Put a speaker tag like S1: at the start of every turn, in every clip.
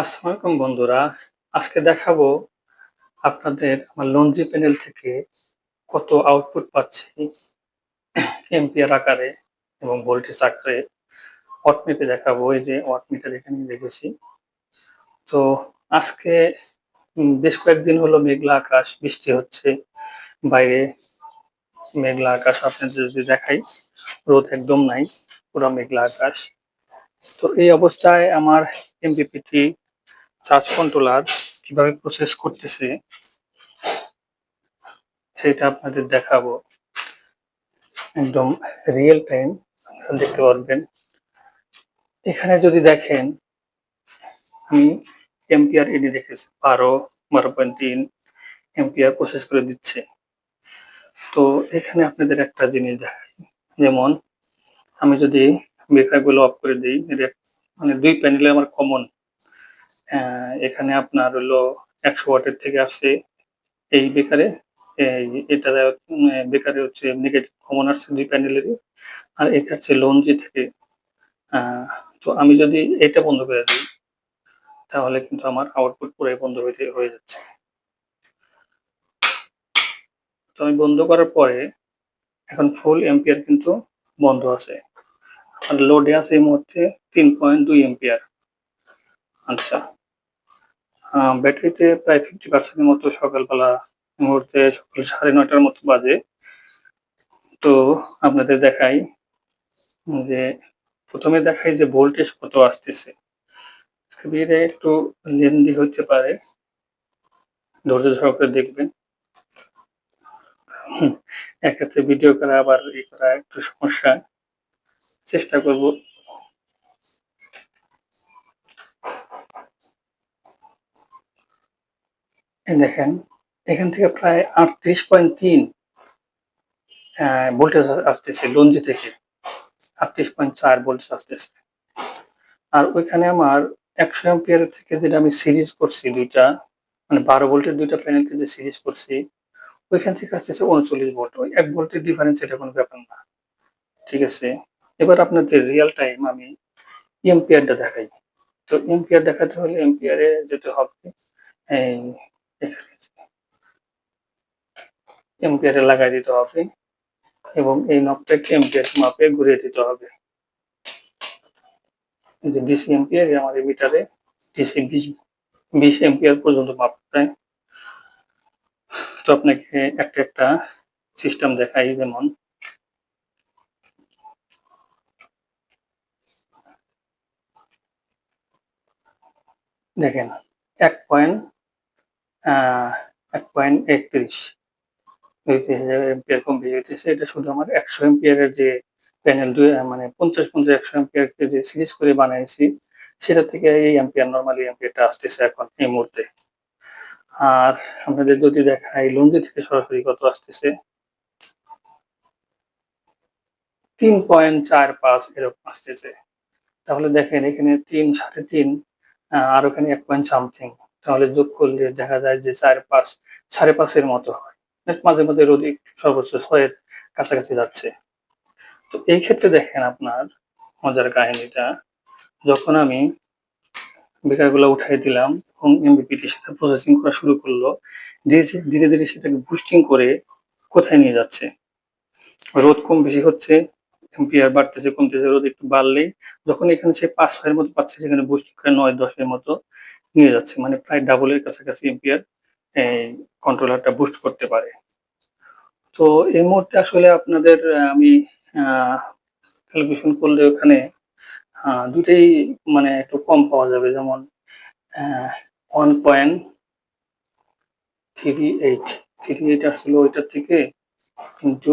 S1: আসসালামু আলাইকুম বন্ধুরা। আজকে দেখাবো আপনাদের আমার লঞ্জি প্যানেল থেকে কত আউটপুট পাচ্ছি এম্পিয়ার আকারে এবং ভোল্টেজ আকারে। ওয়াটমিটার দেখাবো, এই যে ওয়াটমিটার এখানে রেখেছি তো আজকে বেশ কয়েকদিন হলো মেঘলা আকাশ, বৃষ্টি হচ্ছে। বাইরে মেঘলা আকাশ আপনাদের যদি দেখাই, রোদ একদম নাই, পুরো মেঘলা আকাশ। তো এই অবস্থায় আমার এমপিপিটি চার্জ কন্ট্রোলার কীভাবে প্রসেস করতেছে, সেটা আপনাদের দেখাবো। একদম রিয়েল টাইম আপনারা দেখতে পারবেন। এখানে যদি দেখেন, আমি এম্পিয়ার এডি দেখেছি, বারো বারো পয়েন্ট তিন এম্পিয়ার প্রসেস করে দিচ্ছে। তো এখানে আপনাদের একটা জিনিস দেখাই যেমন আমি যদি বেকারগুলো অফ করে দিই মানে দুই প্যানেলে আমার কমন এখানে আপনার হলো একশো ওয়াটের থেকে আসছে এই বেকারে। এটা বেকারে হচ্ছে নেগেটিভ কমন আসছে দুই প্যানেলেরই আর এটা হচ্ছে লঞ্জি থেকে। তো আমি যদি এটা বন্ধ করে দিই, তাহলে কিন্তু আমার আউটপুট পুরাই বন্ধ হয়ে হয়ে যাচ্ছে। তো আমি বন্ধ করার পরে এখন ফুল এম্পিয়ার কিন্তু বন্ধ আছে। আর লোডে আছে এই মুহূর্তে তিন পয়েন্ট দুই এম্পিয়ার আচ্ছা। ব্যাটারিতে প্রায় ফিফটি পার্সেন্টের মতো সকালবেলা মুহূর্তে সকাল সাড়ে নয়টার মতো বাজে। তো আপনাদের দেখাই যে, প্রথমে দেখাই যে ভোল্টেজ কত আসতেছে। একটু লেন্দি হতে পারে। ধৈর্য সহকারে দেখবেন। এক্ষেত্রে ভিডিও করা আবার ই করা একটু সমস্যা। চেষ্টা করব দেখেন, এখান থেকে প্রায় আটত্রিশ পয়েন্ট তিন ভোল্টেজ আসতেছে লঞ্জি থেকে। আটত্রিশ পয়েন্ট চার ভোল্টেজ আসতেছে। আর ওইখানে আমার একশো এম্পিয়ার থেকে যেটা আমি সিরিজ করছি দুইটা মানে বারো ভোল্টের দুইটা প্যানেলকে যে সিরিজ করছি, ওইখান থেকে আসতেছে উনচল্লিশ ভোল্ট ওই এক ভোল্টের ডিফারেন্স এটা কোনো ব্যাপার না। ঠিক আছে? এবার আপনাদের রিয়েল টাইম আমি এম্পিয়ারটা দেখাই। তো এম্পিয়ার দেখাতে হলে এম্পিয়ারে যেতে হবে, এই এখানে এম্পিয়ারে লাগাই দিতে হবে এবং এই নবটাকে এম্পিয়ার মাপে ঘুরিয়ে দিতে হবে। যে ডিসি এম্পিয়ার আমাদের মিটারে ডিসি বিশ বিশ এম্পিয়ার পর্যন্ত মাপ দেয়। তো আপনাকে একটা একটা সিস্টেম দেখাই যেমন। দেখেন, এক পয়েন্ট এক পয়েন্ট একত্রিশ। এম্পিয়ার কম বেশি হইতেছে, এটা শুধু আমার একশো এম্পিয়ারের যে প্যানেল দুই মানে পঞ্চাশ পঞ্চাশ, একশো এম্পিয়ারকে যে সিরিজ করে বানাইছি, সেটা থেকে এই এম্পিয়ার নর্মালি এম্পিয়ারটা আসতেছে এখন এই মুহূর্তে। আর আপনাদের যদি দেখাই, লঞ্জি থেকে সরাসরি কত আসতেছে? তিন পয়েন্ট চার পাঁচ এরকম আসতেছে। তাহলে দেখেন, এখানে তিন, সাড়ে তিন আর ওখানে এক পয়েন্ট সামথিং তাহলে যোগ করলে দেখা যায় যে চার পাঁচ, সাড়ে পাঁচের মতো হয়। মাঝে মাঝে রোদ সর্বোচ্চ ছয়ের কাছাকাছি যাচ্ছে। তো এই ক্ষেত্রে দেখেন আপনার মজার কাহিনীটা। যখন আমি বেকারগুলো উঠাই দিলাম এবং এমবিপিটি সেটা প্রসেসিং করা শুরু করল, ধীরে ধীরে- ধীরে সেটাকে বুস্টিং করে কোথায় নিয়ে যাচ্ছে? রোদ কম বেশি হচ্ছে এম্পিয়ার বাড়তেছে, কমতেছে, রোদ একটু বাড়লেই যখন এখানে সে পাঁচ ছয়ের মতো পাচ্ছে, সেখানে বুস্টিং করে নয়, দশের মতো নিয়ে যাচ্ছে মানে প্রায় ডাবলের কাছাকাছি এম্পিয়ার এই কন্ট্রোলারটা বুস্ট করতে পারে। তো এই মুহূর্তে আসলে আপনাদের আমি ক্যালকুলেশন করলে ওখানে দুটেই মানে একটু কম পাওয়া যাবে। যেমন one point three eight three eight আসলে ওইটার থেকে কিন্তু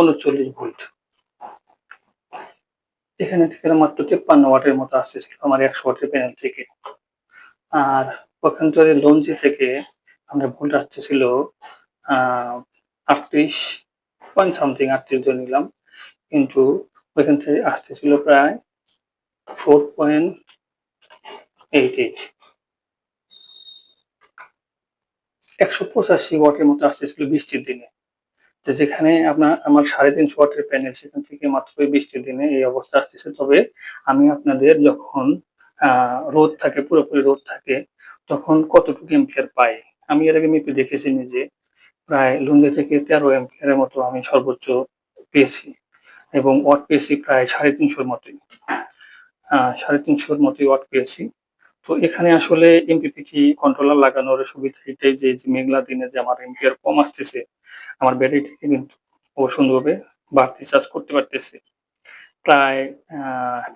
S1: উনচল্লিশ ভোল্ট এখানে থেকে মাত্র তেপ্পান্ন ওয়াটের মতো আসতেছিল আমার একশো ওয়াটের প্যানেল থেকে। আর পক্ষান্তরে লঞ্চি থেকে আমরা ভোল্ট আসতেছিল আটত্রিশ পয়েন্ট সামথিং আটত্রিশ ধরে নিলাম। কিন্তু ওইখান থেকে আসতেছিল প্রায় ফোর পয়েন্ট এইট এইট একশো পঁচাশি ওয়াটের মতো আসতেছিল বৃষ্টির দিনে। তো যেখানে আপনার, আমার সাড়ে তিনশো ওয়াটের প্যানেল সেখান থেকে মাত্র বৃষ্টির দিনে এই অবস্থা আসতেছে। তবে আমি আপনাদের যখন রোদ থাকে, পুরোপুরি রোদ থাকে, তখন কতটুকু এম্পিয়ার পাই? আমি এর আগে মেপে দেখেছি নিজে প্রায় লুঙ্গে থেকে তেরো এম্পিয়ারের মতো আমি সর্বোচ্চ পেয়েছি এবং ওয়াট পেয়েছি প্রায় সাড়ে তিনশোর মতোই। সাড়ে তিনশোর মতোই ওয়াট পেয়েছি। তো এখানে আসলে এমপিপিটি কন্ট্রোলার লাগানোর সুবিধা এটাই যে মেঘলা দিনে যে আমার এম্পিয়ার কম আসতেছে, আমার ব্যাটারিটিকে কিন্তু সুন্দরভাবে বাড়তি চার্জ করতে পারতেছে। প্রায়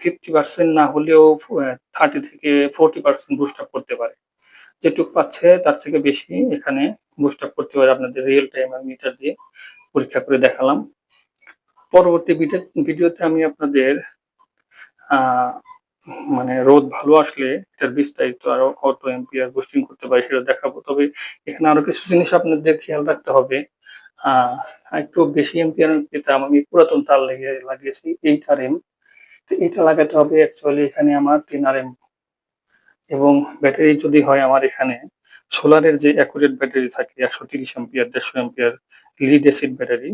S1: ফিফটি পার্সেন্ট না হলেও থার্টি থেকে ফোরটি পার্সেন্ট বুস্ট আপ করতে পারে। যেটুকু পাচ্ছে তার থেকে বেশি এখানে বুস্ট আপ করতে পারে আপনাদের রিয়েল টাইম মিটার দিয়ে পরীক্ষা করে দেখালাম। পরবর্তী ভিডিওতে আমি আপনাদের মানে রোদ ভালো আসলে এটার বিস্তারিত আরও কত এম্পিয়ার বুস্টিং করতে পারে, সেটা দেখাবো। তবে এখানে আরও কিছু জিনিস আপনাদের খেয়াল রাখতে হবে। আহ, একটু বেশি এম্পিয়ার পেতাম, আমি পুরাতন তার লেগে লাগিয়েছি এইট আর এম তো এটা লাগাতে হবে অ্যাকচুয়ালি এখানে আমার তিন আর এম এবং ব্যাটারি যদি হয় আমার এখানে সোলারের যে অ্যাকুরেট ব্যাটারি থাকে, একশো তিরিশ এম্পিয়ার দেড়শো এম্পিয়ার লিড অ্যাসিড ব্যাটারি,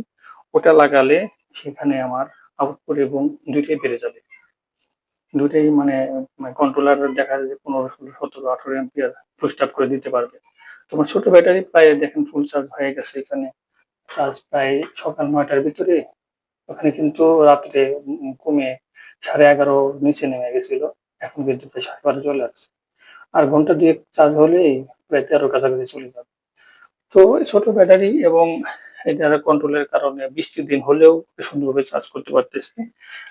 S1: ওটা লাগালে সেখানে আমার আউটপুট এবং দুইটাই বেড়ে যাবে। দুইটাই মানে কন্ট্রোলার দেখা যায় যে পনেরো, ষোলো, সতেরো, আঠারো এম্পিয়ার পুস্ট আপ করে দিতে পারবে। তোমার ছোট ব্যাটারি প্রায় দেখেন ফুল চার্জ হয়ে গেছে এখানে। চার্জ প্রায় সকাল নয়টার ভিতরে। ওখানে কিন্তু রাত্রে কমে সাড়ে এগারো নিচে নেমে গেছিল। এখন কিন্তু প্রায় সাড়ে বারো চলে আসছে। আর ঘণ্টা দুয়েক চার্জ হলেই প্রায় তেরো কাছাকাছি চলে যাবে। তো ছোট ব্যাটারি এবং এটার কন্ট্রোলের কারণে বৃষ্টির দিন হলেও সুন্দরভাবে চার্জ করতে পারতেছি।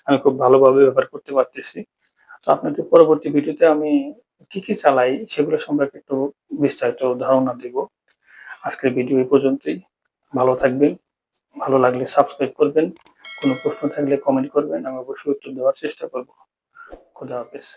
S1: আমি খুব ভালোভাবে ব্যবহার করতে পারতেছি। তো আপনাদের পরবর্তী ভিডিওতে আমি কি কি চালাই সেগুলো সম্পর্কে একটু বিস্তারিত ধারণা দিব। আজকের ভিডিও এই পর্যন্তই। ভালো থাকবেন। ভালো লাগলে সাবস্ক্রাইব করবেন। কোনো প্রশ্ন থাকলে কমেন্ট করবেন। আমি অবশ্যই উত্তর দেওয়ার চেষ্টা করব। খুদা হাফেজ।